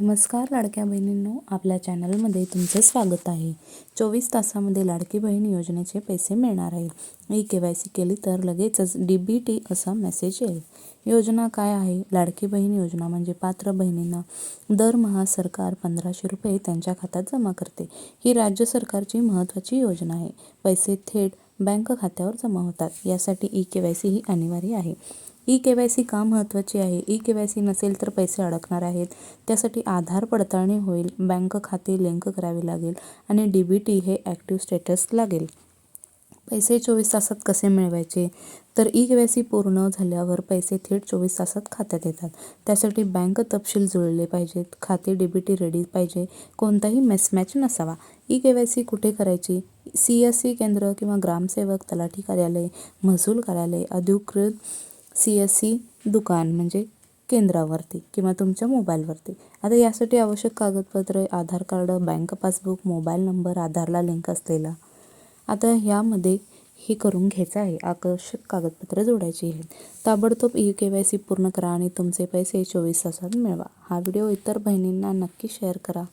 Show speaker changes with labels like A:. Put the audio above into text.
A: नमस्कार लाडक्या बहिणींनो आपल्या चॅनलमध्ये तुमचं स्वागत आहे. चोवीस तासामध्ये लाडकी बहीण योजनेचे पैसे मिळणार आहेत ई के वाय सी केली तर लगेचच डी बी टी असा मेसेज येईल. योजना काय आहे? लाडकी बहीण योजना म्हणजे पात्र बहिणींना दरमहा सरकार पंधराशे रुपये त्यांच्या खात्यात जमा करते. ही राज्य सरकारची महत्त्वाची योजना आहे. पैसे थेट बँक खात्यावर जमा होतात. यासाठी ई के वाय सी ही अनिवार्य आहे. ई के वाय सी का महत्त्वाची आहे? ई के वाय सी नसेल तर पैसे अडकणार आहेत. त्यासाठी आधार पडताळणी होईल बँक खाते लिंक करावे लागेल आणि डी बी टी हे ॲक्टिव्ह स्टेटस लागेल. पैसे चोवीस तासात कसे मिळवायचे? तर ई के वाय सी पूर्ण झाल्यावर पैसे थेट चोवीस तासात खात्यात येतात. त्यासाठी बँक तपशील जुळले पाहिजेत. खाते डी बी टी रेडी पाहिजे. कोणताही मिसमॅच नसावा. ई के वाय सी कुठे करायची? सी एस सी केंद्र किंवा ग्रामसेवक तलाठी कार्यालय महसूल कार्यालय अधिकृत सी एस सी दुकान म्हणजे केंद्रावरती किंवा तुमच्या मोबाईलवरती. आता यासाठी आवश्यक कागदपत्रे Aadhaar card bank passbook mobile number आधारला लिंक असलेला. आता ह्यामध्ये हे करून घ्यायचं आहे. आकर्षक कागदपत्रं जोडायची आहेत. ताबडतोब ई के वाय सी पूर्ण करा आणि तुमचे पैसे चोवीस तासात मिळवा. हा व्हिडिओ इतर बहिणींना नक्की शेअर करा.